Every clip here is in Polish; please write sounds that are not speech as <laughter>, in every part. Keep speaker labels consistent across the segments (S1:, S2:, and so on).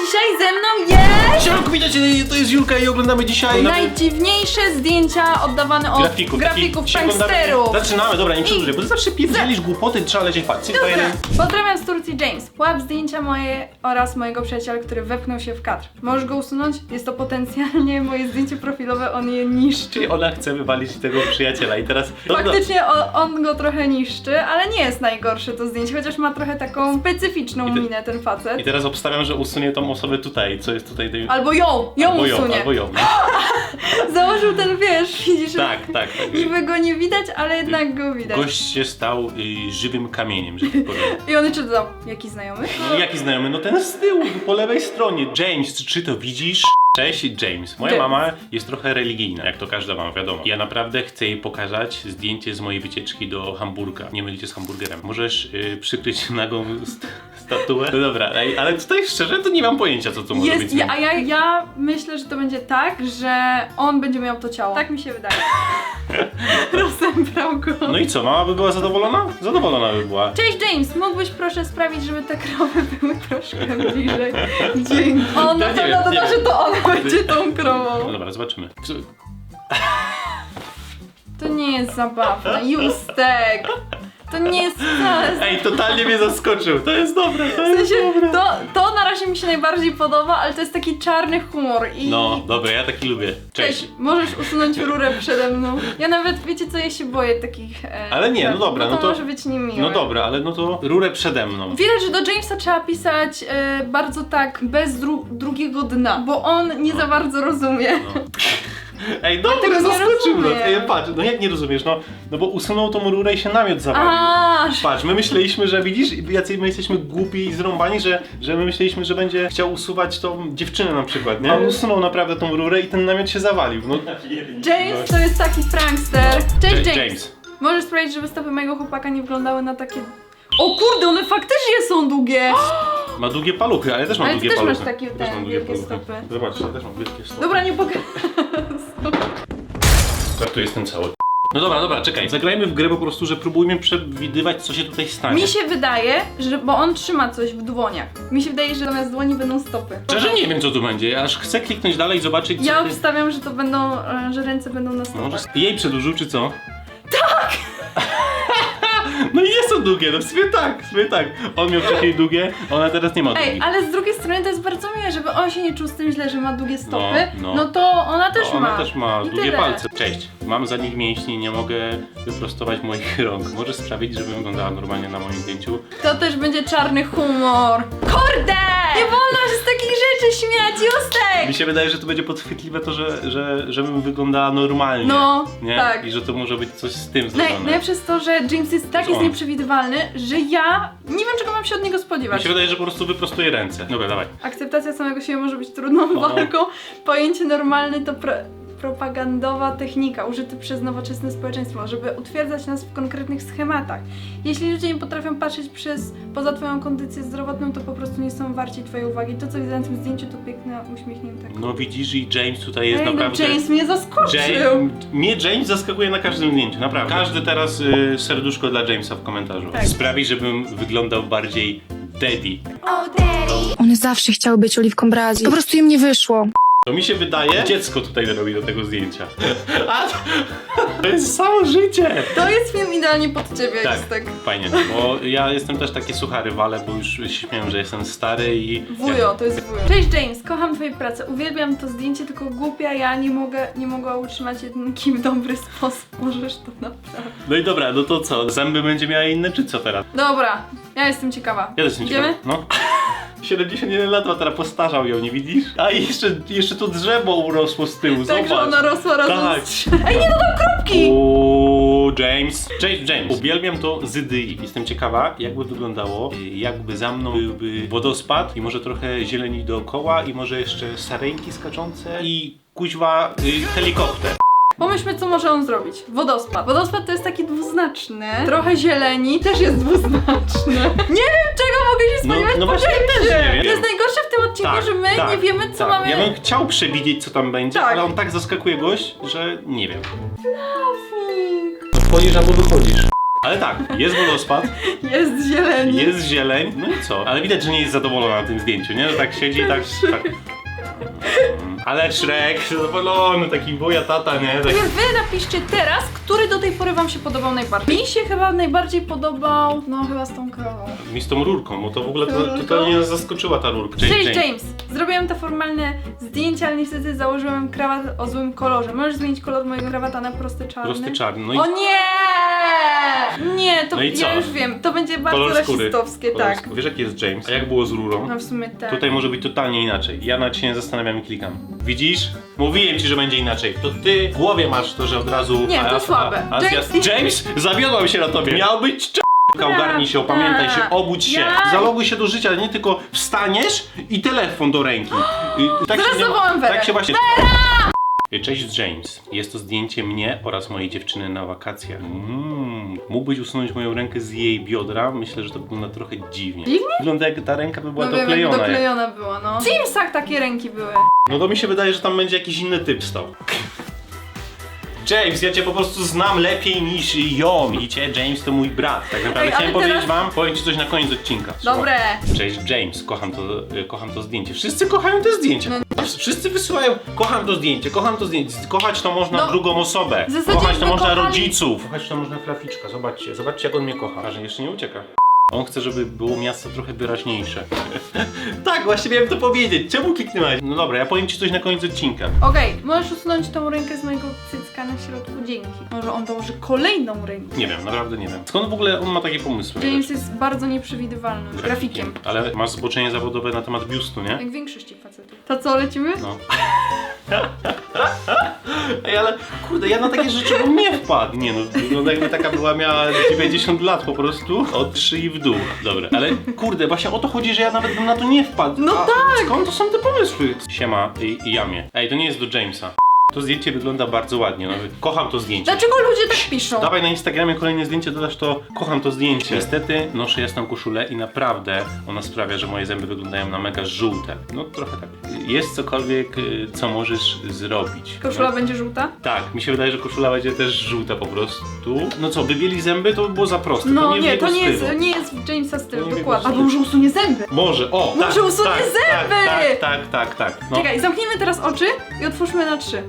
S1: dzisiaj ze mną jest...
S2: Siemanko, witajcie, to jest Julka i oglądamy dzisiaj...
S1: Najdziwniejsze zdjęcia oddawane od
S2: Grafików,
S1: grafików
S2: się
S1: pranksterów.
S2: oglądamy- Zaczynamy, dobra, nie
S1: I-
S2: przedłużaj, bo ty zawsze pierdzielisz głupoty, trzeba lecieć. To
S1: Dobra.
S2: jeden.
S1: Pozdrawiam z Turcji James. Łap zdjęcia moje oraz mojego przyjaciela, który wepchnął się w kadr. Możesz go usunąć? Jest to potencjalnie moje zdjęcie profilowe, on je niszczy.
S2: Czyli ona chce wywalić tego przyjaciela i teraz... No, no,
S1: Faktycznie on, on go trochę niszczy, ale nie jest najgorsze to zdjęcie, chociaż ma trochę taką specyficzną
S2: I ty-
S1: minę ten facet.
S2: I teraz obstawiam, że usunie tą osobę tutaj, co jest tutaj... Tej...
S1: Albo ją, ją
S2: albo ją,
S1: usunie.
S2: albo ją. <laughs>
S1: Założył ten wiesz, widzisz?
S2: Tak, tak, tak.
S1: Niby go nie widać, ale jednak go widać.
S2: Gość się stał y, żywym kamieniem, że tak powiem.
S1: I on jeszcze dodał, jaki znajomy?
S2: No, jaki znajomy? No ten z tyłu, po lewej stronie. James, czy, czy to widzisz? Cześć, James. Moja
S1: James.
S2: mama jest trochę religijna, jak to każda mama, wiadomo. Ja naprawdę chcę jej pokazać zdjęcie z mojej wycieczki do Hamburga. Nie mylicie z hamburgerem. Możesz y, przykryć <laughs> nagą st statuę? No dobra, ej, ale tutaj szczerze to nie mam pojęcia, co to może
S1: Jest,
S2: być.
S1: ja, a ja, ja myślę, że to będzie tak, że on będzie miał to ciało. Tak mi się wydaje. <laughs> <laughs> Rozembrał go.
S2: No i co, mama by była zadowolona? Zadowolona by była.
S1: Cześć James, mógłbyś proszę sprawić, żeby te krowy były troszkę bliżej? Dzięki. <laughs>
S2: Ja nie
S1: pewno
S2: wiem,
S1: doda, że to on będzie tą
S2: No
S1: krową.
S2: dobra, zobaczymy.
S1: To nie jest zabawne. Justek. To nie jest wcale...
S2: Ej, totalnie mnie zaskoczył. To jest dobre, to
S1: W
S2: jest
S1: sensie,
S2: dobre.
S1: to, to się najbardziej podoba, ale to jest taki czarny humor i...
S2: No, dobra, ja taki lubię. Cześć.
S1: Cześć, możesz usunąć rurę przede mną. Ja nawet, wiecie co, ja się boję takich... E,
S2: Ale nie, no
S1: rzeczy,
S2: dobra, no to-
S1: może być niemiłe.
S2: No dobra, ale no to rurę przede mną.
S1: Widać, że do Jamesa trzeba pisać e, bardzo tak, bez dru drugiego dna, bo on nie za bardzo rozumie.
S2: No. Ej, dobra,
S1: tego nie
S2: zaskoczył no.
S1: rozumiem.
S2: Ej, patrz, no jak nie rozumiesz, no, no bo usunął tą rurę i się namiot zawalił.
S1: A,
S2: Patrz, my myśleliśmy, że widzisz, jacy my jesteśmy głupi i zrąbani, że, że my myśleliśmy, że będzie chciał usuwać tą dziewczynę na przykład, nie? On usunął naprawdę tą rurę i ten namiot się zawalił. No, <laughs>
S1: James to jest taki prankster. Cześć
S2: Cześć,
S1: James.
S2: James.
S1: Możesz sprawić, żeby stopy mojego chłopaka nie wyglądały na takie... O kurde, one faktycznie są długie! <gasps>
S2: Ma długie paluchy, ale ja też mam
S1: Ale ty
S2: długie
S1: też masz
S2: paluchy.
S1: takie
S2: Też
S1: te
S2: mam długie
S1: wielkie
S2: paluchy.
S1: stopy.
S2: Zobacz, ja też mam wielkie stopy.
S1: Dobra, nie pokażę. <laughs>
S2: Tak, tu jestem cały. No dobra, dobra, czekaj. Zagrajmy w grę po prostu, że próbujmy przewidywać, co się tutaj stanie.
S1: Mi się wydaje, że bo on trzyma coś w dłoniach. Mi się wydaje, że zamiast dłoni będą stopy.
S2: Szczerze nie wiem, co tu będzie. Aż chcę kliknąć dalej i zobaczyć, co
S1: Ja
S2: ty...
S1: obstawiam, że to będą, e, że ręce będą na
S2: No Może
S1: stopach.
S2: jej przedłużył, czy co? No i nie są długie, no w sumie tak, w sumie tak. On miał wcześniej długie, ona teraz nie ma
S1: Ej,
S2: długich.
S1: ale z drugiej strony to jest bardzo miłe, żeby on się nie czuł z tym źle, że ma długie stopy. No,
S2: no.
S1: to ona też
S2: ona
S1: ma.
S2: też ma
S1: I
S2: długie
S1: tyle.
S2: palce. Cześć, mam za nich mięśnie, nie mogę wyprostować moich rąk. Możesz sprawić, żeby wyglądała normalnie na moim zdjęciu?
S1: To też będzie czarny humor. Kurde! Nie wolno się z takich rzeczy śmiać,
S2: Mi się wydaje, że to będzie podchwytliwe to, że, że żebym wyglądała normalnie.
S1: No,
S2: nie?
S1: tak.
S2: I że to może być coś z tym
S1: Naj,
S2: związane.
S1: najlepsze jest to, że James jest tak
S2: To
S1: jest
S2: on.
S1: nieprzewidywalny, że ja nie wiem czego mam się od niego
S2: Mi
S1: spodziewać.
S2: się wydaje, że po prostu wyprostuję ręce. Dobra, dawaj.
S1: Akceptacja samego siebie może być trudną
S2: O.
S1: walką. Pojęcie normalne to pro, propagandowa technika użyty przez nowoczesne społeczeństwo, żeby utwierdzać nas w konkretnych schematach. Jeśli ludzie nie potrafią patrzeć przez poza twoją kondycję zdrowotną, to po prostu nie są warci twojej uwagi. To co widzę na tym zdjęciu to piękna, uśmiechnięta.
S2: No widzisz i James tutaj jest
S1: Ej, no
S2: naprawdę...
S1: James mnie zaskoczył!
S2: James, mnie James zaskakuje na każdym zdjęciu, naprawdę. Każdy teraz y, serduszko dla Jamesa w komentarzu.
S1: Tak.
S2: Sprawi, żebym wyglądał bardziej daddy.
S3: One zawsze chciały być oliwką Brazil. Po prostu im nie wyszło.
S2: To mi się wydaje, dziecko tutaj robi do tego zdjęcia. <laughs> A to, to jest samo życie.
S1: To jest film idealnie pod ciebie,
S2: Tak,
S1: Justek.
S2: fajnie, bo ja jestem też taki suchary wale, bo już się śmieję, że jestem stary i...
S1: Wujo, to jest wujo. Cześć James, kocham twoją pracę. Uwielbiam to zdjęcie, tylko głupia ja nie mogę, nie mogła utrzymać jedynki w dobry sposób. Możesz to naprawdę.
S2: No i dobra, no to co, zęby będzie miała inne, czy co teraz?
S1: Dobra, ja jestem ciekawa.
S2: Ja też jestem
S1: Idziemy?
S2: ciekawy. No. 71 lat ma teraz postarzał ją, nie widzisz? A i jeszcze, jeszcze to drzewo urosło z tyłu,
S1: Tak,
S2: zobacz.
S1: że ona rosła razem
S2: Tak.
S1: z... Ej, nie dodał kropki!
S2: Uuu, James. Cześć, James. Uwielbiam to z idei. Jestem ciekawa, jakby wyglądało, y, jakby za mną byłby wodospad i może trochę zieleni dookoła i może jeszcze sarenki skaczące i kuźwa y, helikopter.
S1: Pomyślmy, co może on zrobić. Wodospad. Wodospad to jest taki dwuznaczny. Trochę zieleni, też jest dwuznaczny. <laughs> Nie wiem, się
S2: No-
S1: spodziewać
S2: no
S1: po
S2: właśnie,
S1: Jamesie.
S2: też nie wiem.
S1: To jest najgorsze w tym odcinku, że my nie wiemy, co
S2: tak.
S1: mamy...
S2: Ja bym chciał przewidzieć, co tam będzie,
S1: Tak.
S2: ale on tak zaskakuje gość, że nie wiem.
S1: Fluffing.
S2: Wchodzisz albo wychodzisz. Ale tak, jest wodospad, <laughs>
S1: Jest zieleni.
S2: jest zieleń, no i co? Ale widać, że nie jest zadowolona na tym zdjęciu, nie? Że tak siedzi i tak... tak. Ale Shrek zadowolony, taki wuja tata, nie? Tak.
S1: Wy napiszcie teraz, który do tej pory wam się podobał najbardziej. Mi się chyba najbardziej podobał, no chyba z tą krową.
S2: Mi z tą rurką, bo to w ogóle to,
S1: Rurką?
S2: totalnie nas zaskoczyła ta rurka.
S1: Cześć James. Zrobiłem te formalne zdjęcia, ale niestety założyłem krawat o złym kolorze. Możesz zmienić kolor mojego krawata na prosty czarny?
S2: Prosty czarny, no i
S1: O nie! Nie, to
S2: No i co?
S1: ja już wiem, to będzie bardzo
S2: kolor skóry.
S1: rasistowskie,
S2: Kolor
S1: tak.
S2: skóry. Wiesz jaki jest James? A jak było z rurą?
S1: No w sumie tak.
S2: Tutaj może być totalnie inaczej. Ja nawet się nie zastanawiam i klikam. Widzisz? Mówiłem ci, że będzie inaczej. To ty w głowie masz to, że od razu.
S1: Nie, to słabe. James-
S2: James, James zawiodłam się na tobie. Miał być cz... Ogarnij się, opamiętaj się, obudź się.
S1: Ja-
S2: Zaloguj się do życia, nie tylko wstaniesz i telefon do ręki. I, tak
S1: Zaraz
S2: się,
S1: zawołam Werę.
S2: tak się właśnie. Cześć James. Jest to zdjęcie mnie oraz mojej dziewczyny na wakacjach. Mm. Mógłbyś usunąć moją rękę z jej biodra? Myślę, że to wygląda trochę dziwnie.
S1: Dziwnie?
S2: Wygląda jak ta ręka by była
S1: no wiem,
S2: doklejona. jak-
S1: doklejona była, no. W Jamesach takie ręki były.
S2: No to mi się wydaje, że tam będzie jakiś inny typ stał. James, ja cię po prostu znam lepiej niż ją. Widzicie, James to mój brat. Tak naprawdę
S1: Ej, ale
S2: chciałem powiedzieć
S1: teraz-
S2: wam, powiem ci coś na koniec odcinka. Słuchaj.
S1: Dobre.
S2: Cześć James, kocham to, y, kocham to zdjęcie. Wszyscy kochają te zdjęcia.
S1: No
S2: Wszyscy wysyłają, kocham to zdjęcie, kocham to zdjęcie. Kochać to można
S1: No,
S2: drugą osobę.
S1: w zasadzie
S2: Kochać to można
S1: kochali-
S2: rodziców. Kochać to można kraficzka, zobaczcie. Zobaczcie jak on mnie kocha. A że jeszcze nie ucieka. On chce, żeby było miasto trochę wyraźniejsze. <laughs> tak, właśnie miałem to powiedzieć. Czemu kliknąłeś? No dobra, ja powiem ci coś na koniec odcinka.
S1: Okej, możesz usunąć tą rękę z mojego cycka na środku, dzięki. Może on dołoży kolejną rękę.
S2: Nie wiem, naprawdę nie wiem. Skąd w ogóle on ma takie pomysły?
S1: James jest bardzo nieprzewidywalnym grafikiem.
S2: Ale masz zboczenie zawodowe na temat biustu, nie?
S1: Jak większości facetów. To co, lecimy?
S2: No. Ej, ale kurde, ja na takie rzeczy bym nie wpadł. Nie no, wygląda jakby taka była miała 90 lat po prostu. Od szyi w dół. Dobra, ale kurde, właśnie o to chodzi, że ja nawet bym na to nie wpadł.
S1: No
S2: A
S1: tak!
S2: Skąd to są te pomysły? Siema i, i jamie. Ej, to nie jest do Jamesa. To zdjęcie wygląda bardzo ładnie, nawet kocham to zdjęcie.
S1: Dlaczego ludzie tak piszą?
S2: Dawaj na Instagramie kolejne zdjęcie, dodasz to kocham to zdjęcie. Niestety noszę jasną koszulę i naprawdę ona sprawia, że moje zęby wyglądają na mega żółte. No trochę tak. Jest cokolwiek, y, co możesz zrobić.
S1: Koszula
S2: no,
S1: będzie żółta?
S2: Tak, mi się wydaje, że koszula będzie też żółta po prostu. No co, wybieli zęby, to by było za proste.
S1: No
S2: nie, w
S1: nie,
S2: jego
S1: to nie jest,
S2: stylu.
S1: nie jest Jamesa
S2: nie w jego
S1: dokładnie.
S2: stylu.
S1: Albo może usunie zęby.
S2: Może, o!
S1: Może
S2: tak,
S1: usunie
S2: tak,
S1: zęby!
S2: Tak, tak, tak, tak. tak. No.
S1: Czekaj, zamknijmy teraz oczy i otwórzmy na trzy.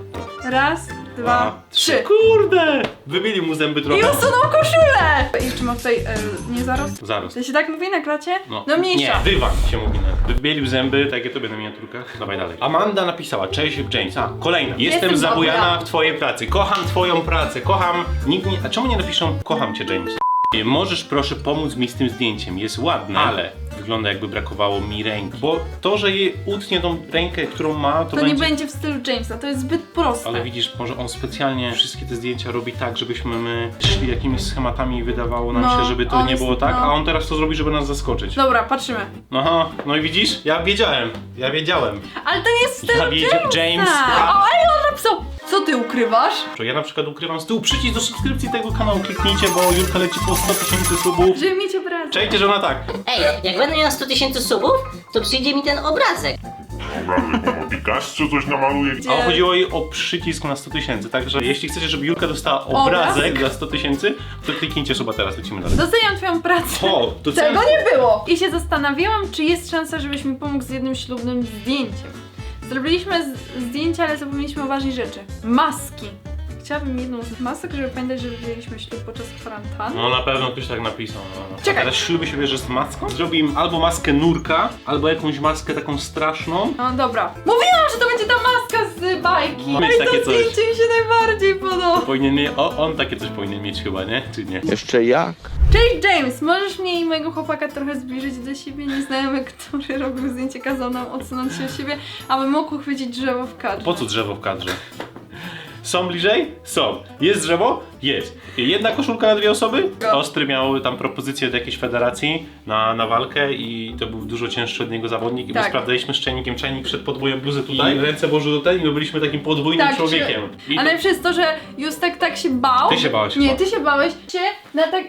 S1: Raz, dwa, trzy.
S2: Kurde! Wybieli mu zęby
S1: I
S2: trochę.
S1: usunął koszulę! I jeszcze ma tutaj, e, nie zarost?
S2: Zaraz.
S1: To się tak mówi na klacie?
S2: No,
S1: No mniejsza.
S2: Nie, dywan się mówi na. Wybielił zęby, takie tobie na miniaturkach. Dawaj dalej. Amanda napisała, cześć James. A, kolejna. Jestem,
S1: Jestem
S2: zabujana w twojej pracy. Kocham twoją pracę. Kocham... Nikt nie... A czemu nie napiszą, kocham cię James? Możesz proszę pomóc mi z tym zdjęciem. Jest ładne, ale wygląda jakby brakowało mi ręki. Bo to, że jej utnie tą rękę, którą ma, to,
S1: To nie
S2: będzie...
S1: będzie w stylu Jamesa, to jest zbyt proste.
S2: Ale widzisz, może on specjalnie wszystkie te zdjęcia robi tak, żebyśmy my szli jakimiś schematami i wydawało nam
S1: No,
S2: się, żeby to
S1: on
S2: nie
S1: jest-
S2: było tak,
S1: no.
S2: a on teraz to zrobi, żeby nas zaskoczyć.
S1: Dobra, patrzymy.
S2: Aha, no i widzisz? Ja wiedziałem, ja wiedziałem.
S1: Ale to nie jest w stylu
S2: Ja wiedzia-
S1: Jamesa!
S2: James-
S1: O, ej, on napisał! Co ty ukrywasz?
S2: Że Ja na przykład ukrywam z tyłu przycisk do subskrypcji tego kanału, kliknijcie, bo Julka leci po 100 tysięcy subów.
S1: Mieć obrazek.
S2: Czajcie, że ona tak.
S4: Ej, jak będę miał 100 tysięcy subów, to przyjdzie mi ten obrazek.
S5: Obrazek, bo Picasso coś namaluje.
S2: A chodziło jej o przycisk na 100 tysięcy, także jeśli chcecie, żeby Julka dostała obrazek
S1: Obrazek?
S2: za 100 tysięcy, to kliknijcie suba teraz, lecimy dalej.
S1: Doceniam twoją pracę.
S2: O, to co?
S1: Tego nie było! I się zastanawiałam, czy jest szansa, żebyś mi pomógł z jednym ślubnym zdjęciem. Zrobiliśmy z- zdjęcia, ale zapomnieliśmy o ważnej rzeczy. Maski. Chciałabym jedną z masek, żeby pamiętać, że wzięliśmy ślub podczas kwarantanny.
S2: No na pewno ktoś tak napisał. No.
S1: Czekaj.
S2: A teraz śluby się bierze z maską? Zrobi im albo maskę nurka, albo jakąś maskę taką straszną.
S1: No dobra. Mówiłam, że to będzie ta maska z bajki!
S2: Mieć
S1: Ale to
S2: takie coś.
S1: zdjęcie mi się najbardziej podoba.
S2: Powinien mieć, o, on takie coś powinien mieć chyba, nie? Czy nie?
S6: Jeszcze jak?
S1: Cześć James, możesz mnie i mojego chłopaka trochę zbliżyć do siebie? Nieznajomy, który robił zdjęcie, kazał nam odsunąć się od siebie, aby mógł uchwycić drzewo w kadrze.
S2: Po co drzewo w kadrze? Są bliżej? Są. Jest drzewo? Jest. Jedna koszulka na dwie osoby?
S1: No.
S2: Ostry miał tam propozycję od jakiejś federacji na, na walkę i to był dużo cięższy od niego zawodnik i my
S1: Tak.
S2: sprawdzaliśmy z czajnikiem, czajnik wszedł pod moją bluzę tutaj, i ręce włożył do tej i my byliśmy takim podwójnym
S1: Tak,
S2: człowiekiem. I
S1: Ale przez to, że Justek tak się bał.
S2: Ty się bałeś
S1: Nie,
S2: chyba.
S1: ty się bałeś się na tak